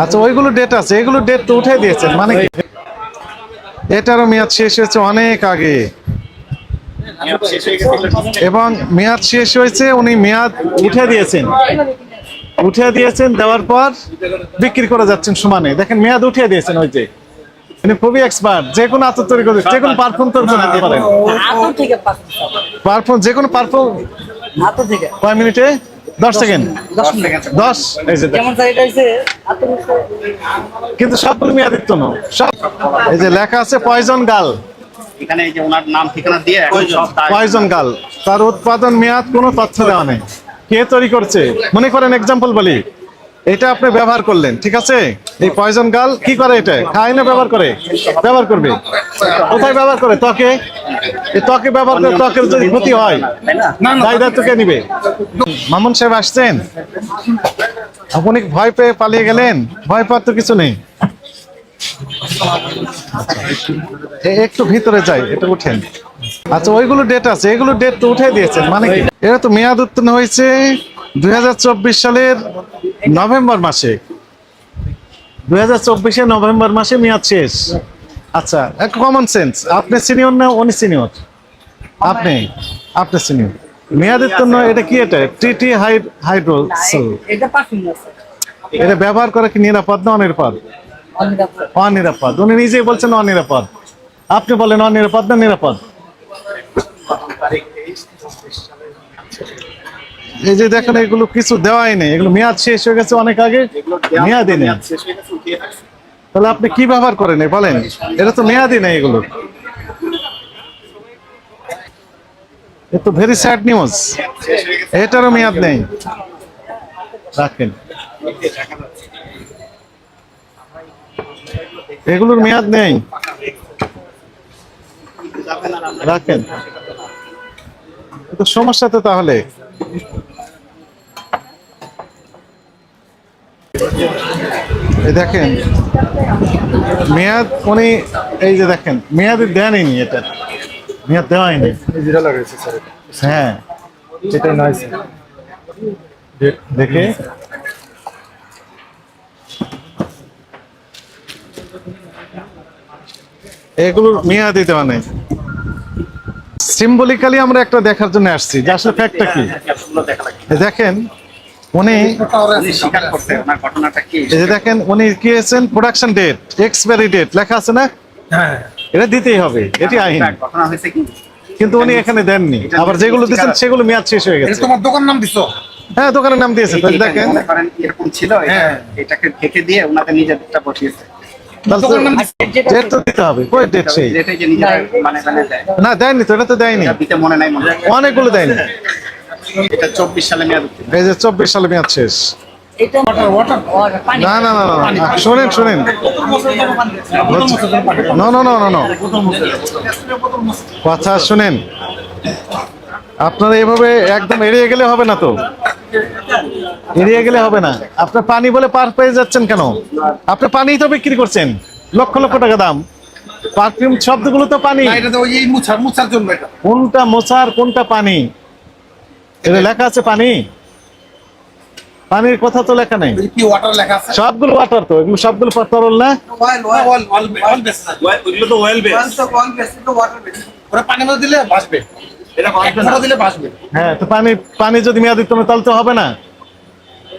আচ্ছা ওইগুলো ডেট আছে। এগুলো ডেট তো উঠে দিয়েছেন মানে কি? এটারও মেয়াদ শেষ হয়েছে অনেক আগে। এবং মেয়াদ শেষ হয়েছে উনি মেয়াদ উঠে দিয়েছেন। উঠে দিয়েছেন দেওয়ার পর বিক্রি করে যাচ্ছেন সমানে। দেখেন মেয়াদ উঠিয়ে দিয়েছেন ওই যে। উনি খুবই এক্সপার্ট যে কোনো আতর তৈরি করে যে কোনো পারফিউম তৈরি করে দিতে পারেন। পারফিউম। যে কোনো থেকে। কয় মিনিটে? দশ সেকেন্ড। দশ কিন্তু সবগুলো মেয়াদিত্ব না। সব এই যে লেখা আছে পয়জন গাল। এখানে এই যে ওনার নাম ঠিকানা দিয়ে পয়জন। গাল। তার উৎপাদন মেয়াদ কোনো তথ্য দেওয়া নেই। কে তৈরি করছে? মনে করেন এক্সাম্পল বলি। এটা আপনি ব্যবহার করলেন, ঠিক আছে? এই পয়জন গাল কি করে এটা? খায় না ব্যবহার করে? ব্যবহার করবে। কোথায় ব্যবহার করে? ত্বকে? ত্বকে ব্যবহার করে ত্বকের যদি ক্ষতি হয় কে নিবে? মামুন সাহেব আসছেন? আপনি ভয় পেয়ে পালিয়ে গেলেন? ভয় পাওয়ার তো কিছু নেই। একটু ভিতরে যাই এটা উঠেন। আচ্ছা ওইগুলো ডেট আছে, এগুলো ডেট তো উঠে দিয়েছেন মানে কি? এটা তো মেয়াদ উত্তীর্ণ হয়েছে দু হাজার চব্বিশ সালের নভেম্বর মাসে। দুই হাজার চব্বিশে নভেম্বর মাসে মেয়াদ শেষ। আচ্ছা কমন সেন্স আপনি সিনিয়র না উনি সিনিয়র আপনি আপনি সিনিয়র মেয়াদের জন্য এটা কি এটা? টিটি হাইড্রোল এটা পারফিউম আছে। এটা ব্যবহার করা কি নিরাপদ না অনিরাপদ? অনিরাপদ। অনিরাপদ। উনি নিজেই বলছেন অনিরাপদ। আপনি বলেন অনিরাপদ না নিরাপদ? এই যে দেখেন এগুলো কিছু দেওয়াই নেই। এগুলো মেয়াদ শেষ হয়ে গেছে অনেক আগে মেয়াদই নেই। উঠিয়ে রাখছে। তাহলে আপনি কি ব্যবহার করেন বলেন? এটা তো মেয়াদই নেই এগুলো। এ তো ভেরি স্যাড নিউজ এটারও মেয়াদ নেই। রাখেন। এগুলোর মেয়াদ নেই। রাখেন। সমস্যা তো তাহলে। এই দেখেন মেয়াদ উনি এই যে দেখেন মেয়াদ দেয়নি এটা মেয়াদ যেটা লাগাইছে স্যার হ্যাঁ এটাই নয় দেখে এগুলোর মেয়াদি দেওয়া নেই সিম্বলিক্যালি আমরা একটা দেখার জন্য আসছি যে আসলে ফ্যাক্টটা কি দেখেন উনি উনি স্বীকার করছে ওনার ঘটনাটা কি? এই দেখেন উনি কি প্রোডাকশন ডেট এক্সপায়ারি ডেট লেখা আছে না? হ্যাঁ। এটা দিতেই হবে এটি আইন। একটা ঘটনা হয়েছে কি? কিন্তু উনি এখানে দেননি। আবার যেগুলো দিচ্ছেন সেগুলো মেয়াদ শেষ হয়ে গেছে। তোমার দোকান নাম দিছো? হ্যাঁ দোকানের নাম দিয়েছে দেখেন। এরকম ছিল হ্যাঁ। এটাকে ঢেকে দিয়ে ওনাদের নিজেরটা বসিয়েছে। মানে মানে না দেয়নি তো এটা তো দেয়নি। মনে নাই মনে হয়। অনেকগুলো দেয়নি। এটা চব্বিশ সালে মেয়াদ এই যে চব্বিশ সালে মেয়াদ শেষ। এটা ওয়াটার পানি। না না না না, না শোনেন শোনেন। না না না না না কথা শুনেন। আপনারা এভাবে একদম এড়িয়ে গেলে হবে না তো? এড়িয়ে গেলে হবে না। আপনার পানি বলে পার পেয়ে যাচ্ছেন কেন? আপনি পানি তো বিক্রি করছেন। লক্ষ লক্ষ টাকা দাম। পারফিউম শব্দগুলো তো পানি। না এটা তো ওই এই মুছার মুছার জন্য এটা। কোনটা মোছার কোনটা পানি? এটা লেখা আছে পানি। পানির কথা তো লেখা নেই। এই কি ওয়াটার লেখা আছে? সবগুলো ওয়াটার তো এগুলো সবগুলো তরল না? Oil oil oil oil base ওইগুলো তো ওয়েল বেস অয়েল বেস তো ওয়াটার বেস ওরা পানির মধ্যে দিলে ভাসবে। এটা এক ফোঁটা দিলে ভাসবে। হ্যাঁ তো পানি পানি যদি মেয়াদি তুমি তাহলে তো হবে না।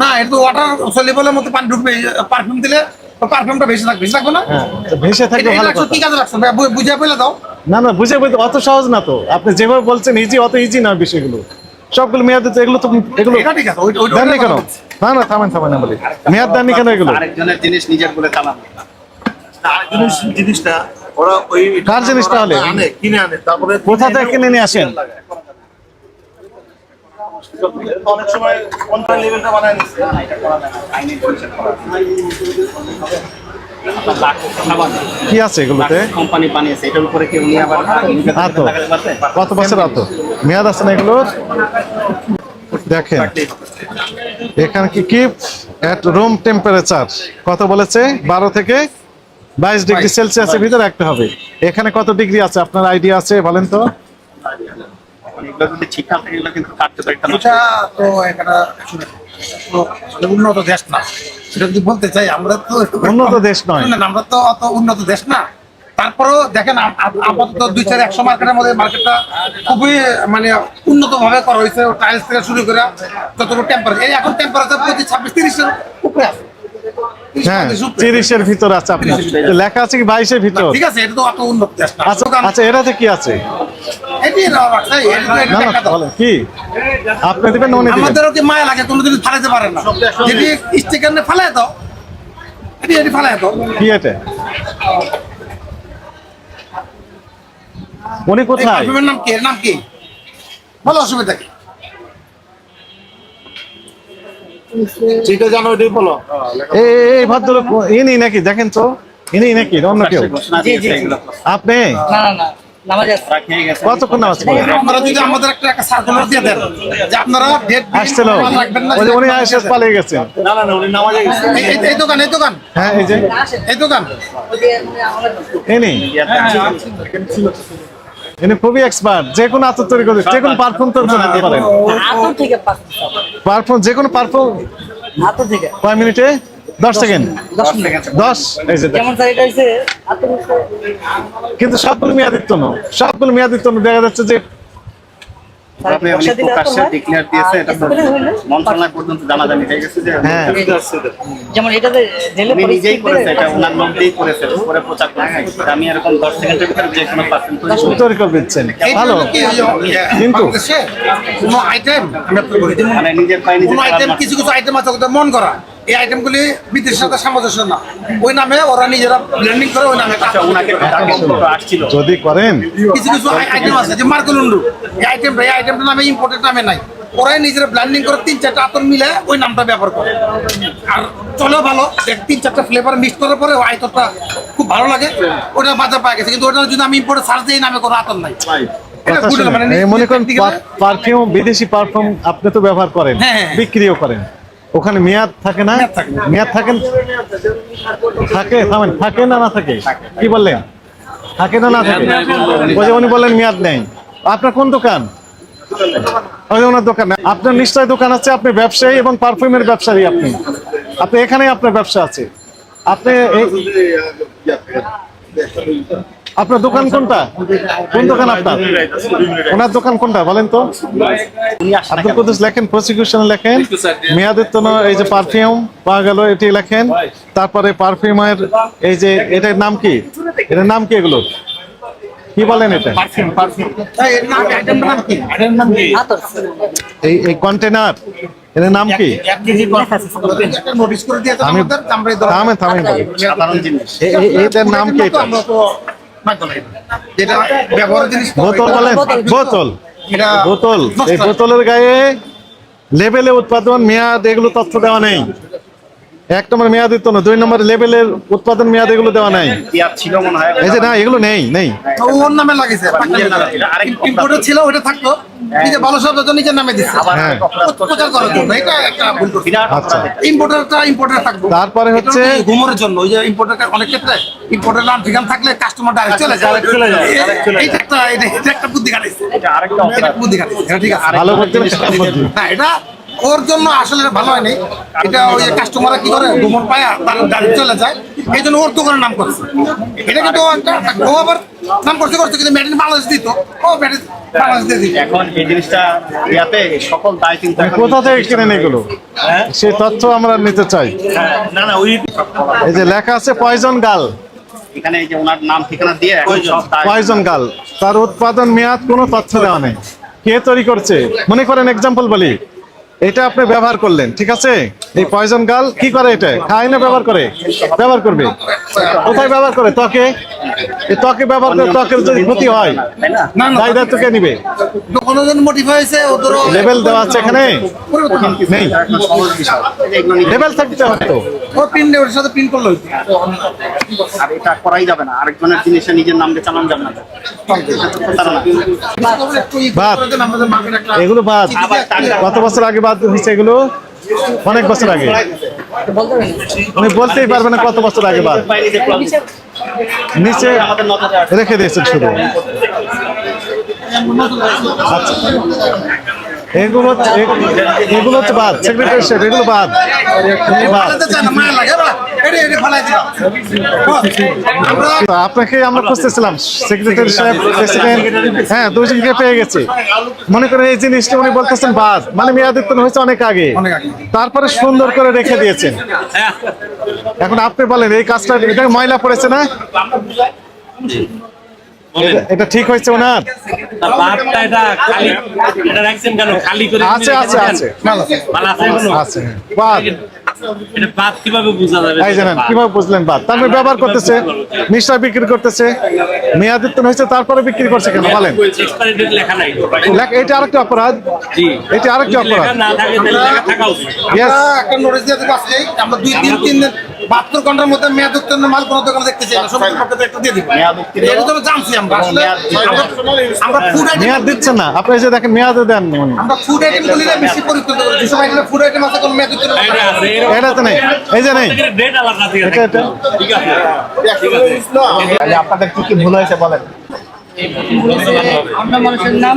না এটা তো ওয়াটার সলিবলের মধ্যে পানি ঢুকবে পারফিউম দিলে পারফিউমটা ভেসে থাকবে ভেসে থাকবে না? হ্যাঁ ভেসে থাকলে এটা ভালো কথা। কি কাজে রাখছো ভাই, বু- বুঝিয়ে দাও। না না বুঝে বুঝতে অত সহজ না তো। আপনি যেভাবে বলছেন ইজি অত ইজি না বিষয়গুলো। সবগুলো মেয়াদি তো এগুলো তো এগুলো এটা ঠিক আছে ওই ওই দেননি কেন? না না থামেন থামেন না বলি। মেয়াদ দেননি কেন এগুলো? আরেকজনের জিনিস নিজের বলে চালানো আরেকজনের জিনিসটা ওরা ওই কার জিনিস তাহলে? আনে? কিনে আনে তারপরে কোথা থেকে কিনে নিয়ে আসেন? অনেক সময় কোম্পানি লেভেলটা বানায় নিচ্ছে। কি আছে এগুলোতে? কোম্পানি বানিয়েছে এটার উপরে আবার? কত বছর আতো মেয়াদ আছে না এগুলোর দেখেন এখানে কি কি? এট রুম টেম্পারেচার কত বলেছে? বারো থেকে বাইশ ডিগ্রি সেলসিয়াসের ভিতরে রাখতে হবে। এখানে কত ডিগ্রি আছে? আপনার আইডিয়া আছে বলেন তো। উন্নত দেশ না। সেটা যদি বলতে চাই আমরা তো উন্নত দেশ নয়। আমরা তো অত উন্নত দেশ না। তারপরেও দেখেন আপ- আপ- আপাতত দুই চার একশো মার্কেটের মধ্যে মার্কেটটা খুবই মানে উন্নত ভাবে করা হয়েছে। টাইলস থেকে শুরু করে যতটুকু টেম্পারেচার এই এখন টেম্পারেচার পঁচিশ ছাব্বিশ তিরিশের উপরে আছে। 30, হ্যাঁ তিরিশের ভিতর আছে আপনার। লেখা আছে কি বাইশের ভিতর? ঠিক আছে এটা তো অত উন্নত আচ্ছা আচ্ছা এটাতে কি আছে? কি? আপনি দিবেন আমাদেরও কি মায়া লাগে কোনো ফালাইতে না। যদি স্টিকার ফালাই দাও এটি এটি ফালাই দাও। কি এটা? উনি এই কোথায় নাম কি? নাম কি? বলো অসুবিধা কি? যেটা জানো ওইটাই বলো। এই ভদ্রলোক ইনি নাকি দেখেন তো? ইনি নাকি অন্য কেউ? ঘোষণা জি, জি। আপনি? না না কতক্ষণ নামাজ আপনারা যদি আমাদের একটা একটা সার্কুলার দিয়ে দেন যে আপনারা ডেট আসছিল ওই উনি। আয়সা পালিয়ে গেছেন না না উনি নামাজে এই- দোকান এই দোকান। হ্যাঁ এই যে। এই দোকান। ওই যে আমাদের ইনি খুবই এক্সপার্ট যে কোনো আতর তৈরি করতে যে কোনো পারফর্ম তৈরি করতে পারেন। আতর থেকে পাঁচ যে কোনো পারফর্ম আতর থেকে। কয় মিনিটে? দশ সেকেন্ড দশ মিনিট। দশ? এই যে যেমন স্যার এটা হচ্ছে কিন্তু সবগুলো মেয়াদিত্ব না। সবগুলো মেয়াদিত্ব না। দেখা যাচ্ছে যে আপনি বর্ষা উনি দিলে আতর প্রকাশ্যে ডিক্লেয়ার দিয়েছে এটা মন্ত্রণালয় পর্যন্ত জানাজানি হয়ে গেছে যে যেমন এটাতে জেলে উনি নিজেই করেছে এটা ওনার নাম দিয়েই করেছে পরে প্রচার করেছে। আমি এরকম দশ সেকেন্ডের ভিতরে যে কোনো পার্সেন্ট তৈরি করে। ভালো। হলো কি ওই যে, কিন্তু- কোনো আইটেম আমি আপনাকে বলি যেমন মানে নিজের পায়ে নিজে আইটেম কিছু কিছু আইটেম আছে মন করা। এই আইটেমগুলি বিদেশের সাথে সামঞ্জস্য না। ওই নামে ওরা নিজেরা ব্লেন্ডিং করে ওই নামে আচ্ছা যদি করেন। কিছু কিছু আইটেম আছে যে মার্কলুন্ডু এই আইটেমটা এই আইটেমটা নামে ইম্পোর্টেড নামে নাই। ওরাই নিজেরা ব্লেন্ডিং করে তিন চারটা আতর মিলে ওই নামটা ব্যবহার করে। আর চলেও ভালো তিন চারটা ফ্লেভার মিক্স করার পরে ওই আতরটা খুব ভালো লাগে। ওটা বাজার পাওয়া গেছে কিন্তু ওটা যদি আমি ইম্পোর্টে সার্চ দিই নামে কোনো আতর নাই। মানে মনে করেন পারফিউম বিদেশি পারফিউম আপনি তো ব্যবহার করেন হ্যাঁ, হ্যাঁ। বিক্রিও করেন। ওখানে মেয়াদ থাকে না? মেয়াদ থাকে। থাকেন থাকে থামেন থাকে না না থাকে? কি বললেন? থাকে না না থাকে? ওই উনি বললেন মেয়াদ নেই। আপনার কোন দোকান? ওনার দোকান। আপনার নিশ্চয় দোকান আছে আপনি ব্যবসায়ী এবং পারফিউমের ব্যবসায়ী আপনি। আপনি এখানেই আপনার ব্যবসা আছে। আপনি আপনার দোকান কোনটা? কোন দোকান আপনার? ওনার দোকান কোনটা বলেন তো? আব্দুল কুদ্দুস লেখেন প্রসিকিউশন লেখেন মেয়াদের তো এই যে পারফিউম পাওয়া গেল এটি লেখেন। তারপরে পারফিউমের এই যে এটার নাম কি? এটার নাম কি এগুলো? কি বলেন এটা? এই নাম আইটেমটার নাম কি? আইটেমের নাম কি? এই এই কন্টেনার এটার নাম কি? আমি থামেন এটার নাম কি এটা? জিনিস বোতল বোতল, এটা বোতল। এই বোতলের গায়ে লেবেলে উৎপাদন মেয়াদ এগুলো তথ্য দেওয়া নেই। এক নম্বর মেয়াদ দিত না দুই নম্বর লেবেলের উৎপাদন মেয়াদ এগুলো দেওয়া নাই। ইয়ার ছিল এই যে না এগুলো নেই নেই। ওর নামে লাগিয়েছে। ছিল ওটা থাকতো নিজে ভালো শব্দ তো নিজের নামে দিচ্ছে আবার হ্যাঁ। আরেক অপরাধ করছে। প্রচার করার জন্য এটা একটা ভুল করছে। বিরাট আচ্ছা। অপরাধ। ইম্পোর্টারটা ইম্পোর্টার থাকব। তারপরে হচ্ছে- এটা ঘুমোরের জন্য ওই যে ইম্পোর্টার অনেক ক্ষেত্রে ইম্পোর্টার নাম ঠিকানা থাকলে কাস্টমার ডাইরেক্ট চলে যায়। চলে যায়, একটা এটা একটা বুদ্ধি কাটাইছে। এটা আরেকটা বুদ্ধি কাটাইছে। ঠিক আছে। ভালো করতে না এটা ওর জন্য আসলে ভালো হয়নি। এটা ওই কাস্টমাররা কি করে গোমর পায়া তার গাড়ি চলে যায়। এই জন্য ওর দোকানের নাম করছে। এটা কিন্তু ও আবার নাম করছে করছে কিন্তু বাংলাদেশ দিত। ও মেডিন বাংলাদেশ দিয়ে দিত। এখন এই জিনিসটা ইয়াতে সকল দায় চিন্তা কোথা থেকে কিনেন এগুলো? সেই তথ্য আমরা নিতে চাই। হ্যাঁ, না না ওই এই যে লেখা আছে পয়জন গাল। এখানে এই যে ওনার নাম ঠিকানা দিয়ে এখন সব দায় পয়জন গাল। তার উৎপাদন মেয়াদ কোনো তথ্য দেওয়া নেই। কে তৈরি করছে? মনে করেন এক্সাম্পল বলি। এটা আপনি ব্যবহার করলেন, ঠিক আছে? এই পয়জন গাল কি করে এটা? খায় না ব্যবহার করে? ব্যবহার করবে। কোথায় ব্যবহার করে? ত্বকে? ত্বকে ব্যবহার করে, ত্বকের যদি ক্ষতি হয় দায় কে নিবে? লেভেল দেওয়া আছে এখানে? নেই। লেভেল থাকতে হতো ও প্রিন্ট ওর সাথে প্রিন্ট করল আর এটা করাই যাবে না আরেকজনের জিনিসে নিজের নাম দিয়ে চালানো যাবে না। বাদ। এগুলো বাদ। কত বছর আগে বাদ হয়েছে এগুলো? অনেক বছর আগে। উনি বলতেই পারবে না কত বছর আগে বাদ। নিচে। রেখে দিয়েছেন শুধু। আচ্ছা। এগুলো এগুলো তো বাদ। সেক্রেটারি এগুলো বাদ। আপনাকে আমরা খুঁজতেছিলাম। সেক্রেটারি সাহেব প্রেসিডেন্ট হ্যাঁ দুজনকে পেয়ে গেছি। মনে করেন এই জিনিসটা উনি বলতেছেন বাদ। মানে মেয়াদোত্তর হয়েছে অনেক আগে। অনেক আগে। তারপরে সুন্দর করে রেখে দিয়েছেন। এখন আপনি বলেন এই কাজটা এটা ময়লা পড়েছে না? এটা- এটা ঠিক হয়েছে ওনার? তা বাদটা এটা খালি এটা রাখছেন কেন? খালি করে আছে আছে আছে। ভালো আছে। এখনও? আছে বাদ। এটা বাদ কীভাবে বোঝা যাবে? এই জানেন কীভাবে বুঝলেন বাদ? তারপরে ব্যবহার করতেছে বিক্রি করতেছে হয়েছে তারপরে বিক্রি করছে কেন? বলেন। এক্সপায়ারি ডেট লেখা নাই। লেখ- এটা আরেকটা অপরাধ। জি। এটা আরেকটা অপরাধ। না থাকে তাহলে লেখা থাকা উচিত। Yes. একটা নোটিশ দিয়ে দেবো আমরা দুই দিন তিন দিন বাহাত্তর ঘণ্টার মধ্যে মেয়াদ উত্তীর্ণ মাল কোনো দোকানে দেখতে চাই না পক্ষে একটা দিয়ে মেয়াদ এটা তো জানছি আমরা। আসলে আমরা- আমরা ফুড আইটেম মেয়াদ দিচ্ছে না। আপনি এসে যে দেখেন মেয়াদও দেন। আমরা ফুড আইটেম গুলি বেশি পরিচিত করি যেসব আইটেমে ফুড আইটেম আছে কোনো মেয়াদ উত্তীর্ণ এটা আছে এটা তো নেই। এই যে নেই। ডেট আলাদা ঠিক আছে। ঠিক আছে। আপনাদের কি কি ভুল হয়েছে বলেন? অন্য মানুষের নাম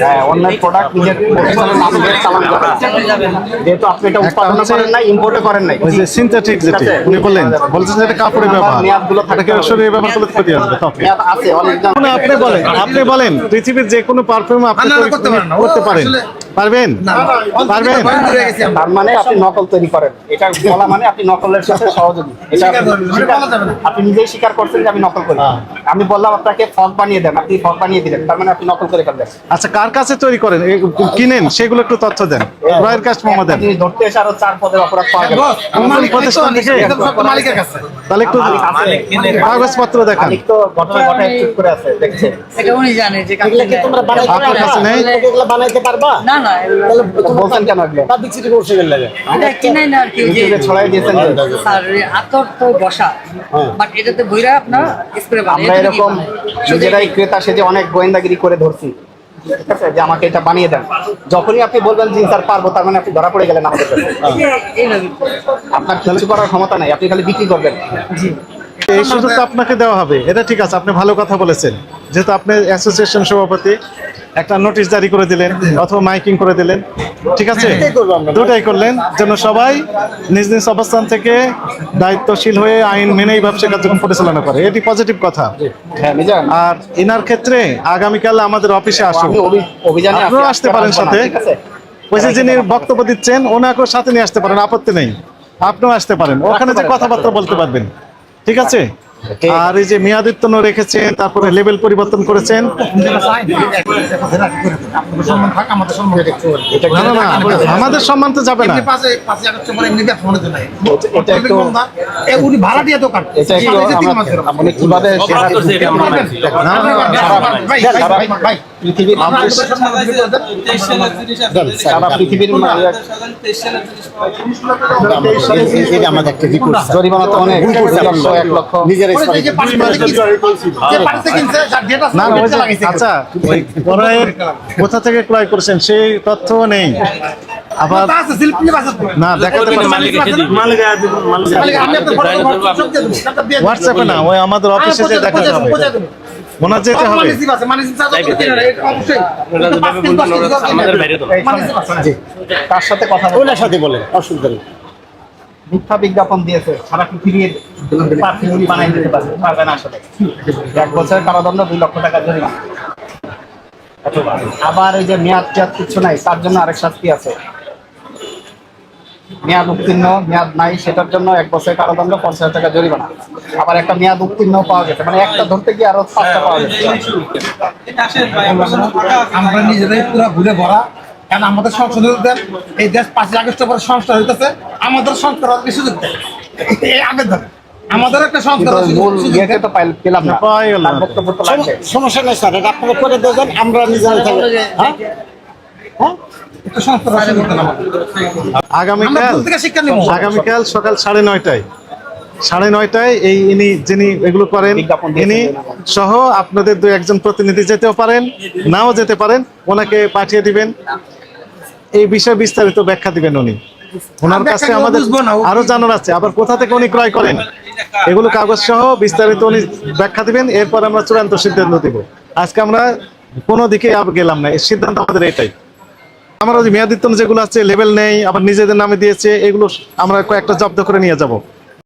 হ্যাঁ অন্যান্য প্রোডাক্ট নিজের প্রতিষ্ঠানের নাম দিয়ে চালান করেন। যেহেতু আপনি এটা উৎপাদন করেন নাই ইম্পোর্টও করেন নাই। ওই যে সিনথেটিক যেটা ঠিক উনি বললেন বলছেন এটা কাপড়ের ব্যবহার। মেয়াদগুলো থাকতে এটাকে হবে। শরীরে ব্যবহার ক্ষতি আসবে মেয়াদ আছে অনেকজন আপনি বলেন আপনি বলেন পৃথিবীর যে কোনো পারফিউম আপনি করতে পারেন না। ও করতে পারেন। আসলে- পারবেন? পারবেন? তার মানে আপনি নকল তৈরি করেন। এটা বলা মানে আপনি নকলের সাথে সহযোগী। এটা মানে বলা যাবে না। আপনি নিজেই স্বীকার করছেন যে আমি নকল করি। আমি বললাম আপনাকে ফগ বানিয়ে দেন আপনি ফগ বানিয়ে দিলেন তার মানে আপনি নকল করে ফেললেন। আচ্ছা কার কাছে তৈরি করেন? কিনেন সেগুলো একটু তথ্য দেন। ক্রয়ের কাস্টমার দেন। ধরতে এসে আরও চার পদের অপরাধ পাওয়া গেল। মালিকের কাছে। তাহলে একটু কাগজপত্র দেখান। তো ঘটনা ঘটায় চুপ করে আছে দেখছে। এটা উনি জানে যে কাকে এগুলা কি তোমরা বানাইতে আপনার কাছে নেই? এগুলা বানাইতে পারবা? না না এগুলো- বলছেন কেন এগুলো? পাবলিসিটি করছে গেল লাগে। এটা কিনাই না আর কি যে ছড়াই দিয়েছেন যে। আতর তো বসা। বাট এটাতে বইরা আপনার স্প্রে আমরা এরকম নিজেরাই ক্রেতা সেজে অনেক গোয়েন্দাগিরি করে ধরছি। ঠিক আছে? যে আমাকে এটা বানিয়ে দেন। যখনই আপনি বলবেন জি স্যার পারব তার মানে আপনি ধরা পড়ে গেলেন আমাদের কাছে আপনার কিছু করার ক্ষমতা নাই। আপনি খালি বিক্রি করবেন। এই সুযোগটা আপনাকে দেওয়া হবে। এটা ঠিক আছে আপনি ভালো কথা বলেছেন। যেহেতু আপনি অ্যাসোসিয়েশন সভাপতি একটা নোটিশ জারি করে দিলেন অথবা মাইকিং করে দিলেন। ঠিক আছে? দুটাই করলেন যেন সবাই নিজ নিজ অবস্থান থেকে দায়িত্বশীল হয়ে আইন মেনেই ব্যবসা কার্যক্রম পরিচালনা করে। এটি পজিটিভ কথা। হ্যাঁ আর এনার ক্ষেত্রে আগামীকাল আমাদের অফিসে আসুন। আপনারাও আসতে পারেন সাথে। ওই যিনি বক্তব্য দিচ্ছেন ওনাকেও সাথে নিয়ে আসতে পারেন আপত্তি নেই। আপনিও আসতে পারেন। ওখানে যে কথাবার্তা বলতে পারবেন। ঠিক আছে? আর এই যে মেয়াদিত্বন রেখেছেন তারপরে লেভেল পরিবর্তন করেছেন আমাদের সম্মান না না না আমাদের সম্মান তো যাবে না মনে কীভাবে পৃথিবীর। সারা পৃথিবীর জরিমানা তো অনেক। এক লক্ষ। নিজের। আচ্ছা কোথা থেকে ক্রয় করেছেন সেই তথ্য নেই। আবার। না দেখাতে। হোয়াটসঅ্যাপে না ওই আমাদের অফিসে যে দেখাতে হবে। হবে কিনে নেয়, এটা আছে। তার সাথে কথা বলে ওনার সাথে বলেন অসুবিধা নেই। মিথ্যা বিজ্ঞাপন দিয়েছে সারা পৃথিবীর পারফিউম বানাই দিতে পারবে পারবে না আসলে। এক বছরের কারাদণ্ড দুই লক্ষ টাকা জরিমানা। আবার ওই যে মেয়াদ টেয়াদ কিছু নাই তার জন্য আরেক শাস্তি আছে। মেয়াদ উত্তীর্ণ মেয়াদ নাই সেটার জন্য এক বছরের কারাদণ্ড পঞ্চাশ হাজার টাকা জরিমানা। আবার একটা মেয়াদ উত্তীর্ণ পাওয়া গেছে মানে একটা ধরতে গিয়ে আরও পাঁচটা পাওয়া গেছে। আমরা নিজেরাই পুরো ভুলে ভরা কারণ আমাদের সংসদে এই দেশ পাঁচই আগস্ট পরে সংস্কার হইতেছে আমাদের সংস্কার হওয়ার সুযোগ দেয় এই আবেদন। আমাদের একটা সংস্কার। তো পেলাম না। সমস্যা নেই স্যার। এটা আপনারা করে দেবেন আমরা নিজেরা থাকব। হ্যাঁ? আগামীকাল সকাল সাড়ে নয়টায়। সাড়ে নয়টায় এই ইনি যিনি এগুলো করেন ইনি সহ আপনাদের দু একজন প্রতিনিধি যেতেও পারেন নাও যেতে পারেন ওনাকে পাঠিয়ে দিবেন। এই বিষয়ে বিস্তারিত ব্যাখ্যা দিবেন উনি। ওনার কাছে আমাদের আরও জানার আছে আবার কোথা থেকে উনি ক্রয় করেন? এগুলো কাগজ সহ বিস্তারিত উনি ব্যাখ্যা দিবেন এরপর আমরা চূড়ান্ত সিদ্ধান্ত দিব। আজকে আমরা কোনো দিকে আর গেলাম না এই সিদ্ধান্ত আমাদের এটাই। আমরা ওই মেয়াদিত্তন যেগুলো আছে লেভেল নেই, আবার নিজেদের নামে দিয়েছে, এগুলো আমরা কয়েকটা জব্দ করে নিয়ে যাব।